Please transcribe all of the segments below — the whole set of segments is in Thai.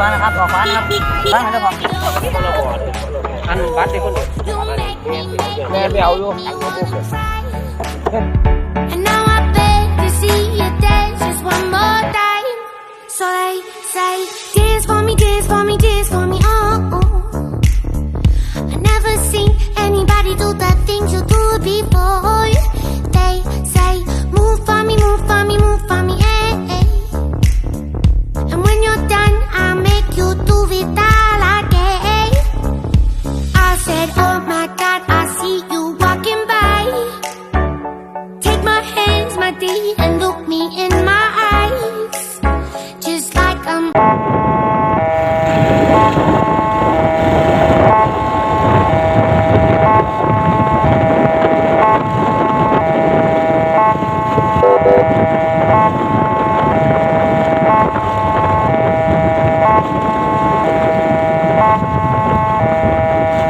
ขวานะครับออกขวานะครับฟังให้ได้พออันบัตรที่คนเดียวแม่ไปเอาอยู่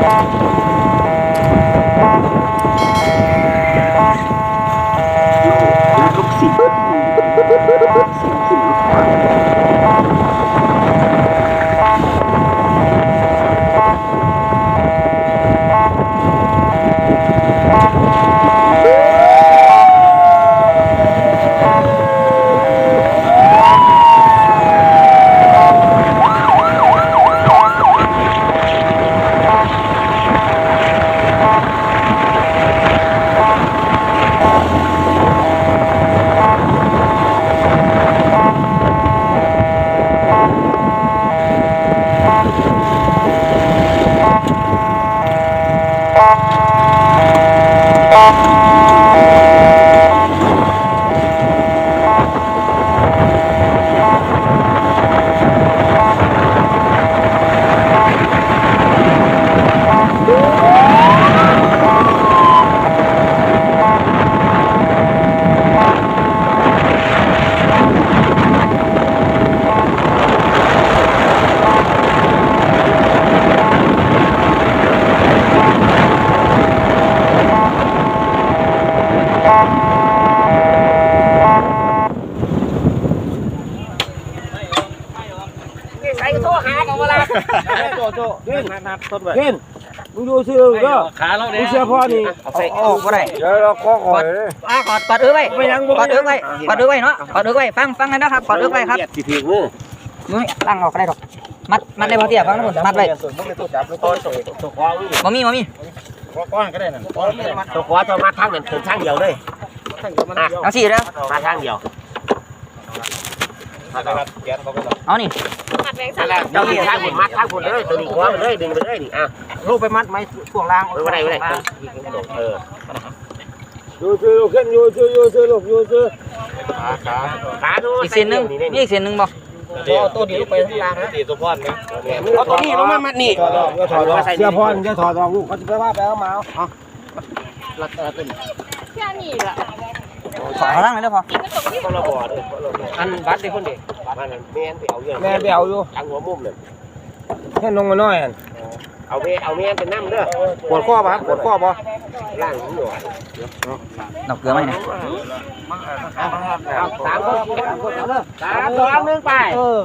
ใากันเวลาโจโจเล่นนัดนัดต้นไว้เล่นมึงดูซื้อเด้อขาเราเนี่ยเชื่อพ่อนี่เอาใส่ออกบ่ได้เดี๋ยวเราขอขอเลยอ่ากอดกอดเอื้อไว้กอดเอื้อไว้กอดเอื้อไว้เนาะกอดเอื้อไว้ฟังฟังกันนะครับกอดเอื้อไว้ครับสิถึงมือมึงตั้งออกได้ดอกมัดมัดได้พอเตี้ยฟังนะผมมัดไว้ต้นส่งตัวควาวิ่งบ่มีบ่มีก้อนก็ได้นั่นตัวควาตัวมาทางนั้นถึงทางเดียวเลยทั้งสี่เด้อมาทางเดียว เอานี่เจ้าที่ทางผลมัดทางผลเลยตัวนี้ควาไปเลยดึงไปเลยนี่อะลูกไปมัดไหมช่วงล่างไม่ได้ไม่ได้เอออยู่ซื้อลูกขึ้นอยู่ซื้ออยู่ซื้อลูกอยู่ซื้อขาดูอีกเส้นหนึงมีอีกเส้นหนึงบ่ตัวนี้ลูกไปข้างล่างนะเอาตัวนี้ลงมามัดนี่ถอดออกถอดออกเสื้อพ่อนี่จะถอดออกลูกเขาจะไปว่าไปเอามาเอา ขอข้างล่างเลยเด้อพอคนละบ่อเลยอันบัตรที่คนเดียวมันแม่นไปเอาเยอะแม่ไปเอาอยู่ทางหัวมุมเลยแค่ลงมาน้อยอันเอาแม่เอาแม่เป็นน้ำเด้อปวดข้อป่ะปวดข้อป่ะล่างหัวดอกเกลือไหมเนี่ยสามคนสามสองหนึ่งไปเออ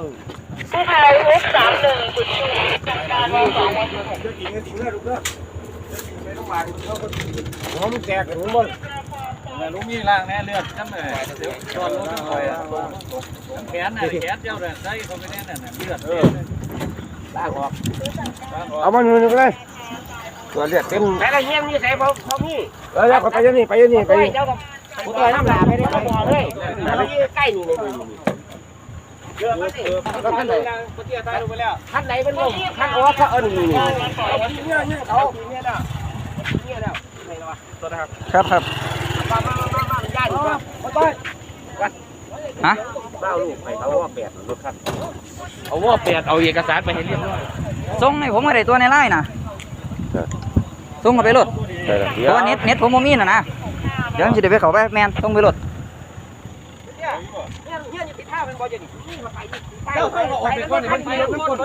หัวมันแตกกันหมดลุงมีล่างแน่เลือดน้ำเลยเดี๋ยวชนลุงคอยแขนน่ะแขนเจ้าเลยใส่เขาไปแน่น่ะเลือดล่างออกเอามาหนึ่งเลยตัวเลือดเต็มแต่ละเงี้ยมีใส่พอพอมีเออแล้วก็ไปยันนี่ไปยันนี่ไปเจ้ากับผู้ตัวน้ำลาไปได้บ่อเลยแล้วมันใกล้นี่เลยเยอะมากสิท่านไหนปฏิตายลงท่านไหนเป็นลมท่านอ๋อท่านเอิญนี่เนี่ยเนี่ยเขาครับครับมามามามาญาติมา ฮะเบ้าลูกไปเขาว่าแปดรถคันเอาว่าเปลี่ยนเอาเอกสารไปให้เรียบร้อยส่งให้ผมก็ได้ตัวในไลน์น่ะส่งเข้าไปรถเพราะว่าเน็ตเน็ตผมบ่มีน่ะนะเดี๋ยวผมสิได้ไปเขาไปแมนส่งไปรถเนี่ยเนี่ยอยู่ติดท่าเป็นบอลจะนี่นี่มาไปนี่ไปเจ้าเคยบอกเป็นคนมันมีรถ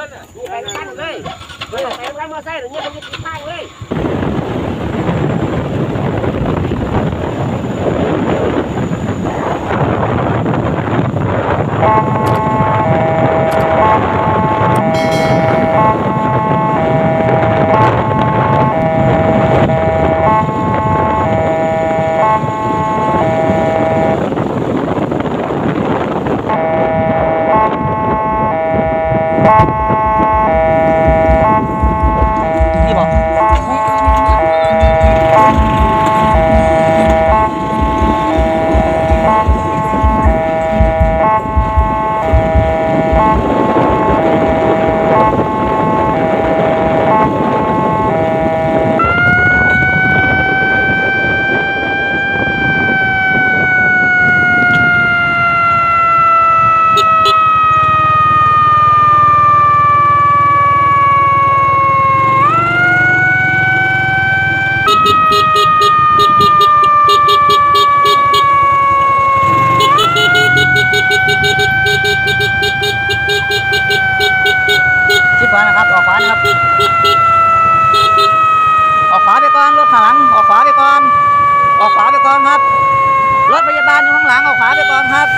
อน ออกขวาไปก่อนครับ รถพยาบาลอยู่ข้างหลังออกขวาไปก่อนครับ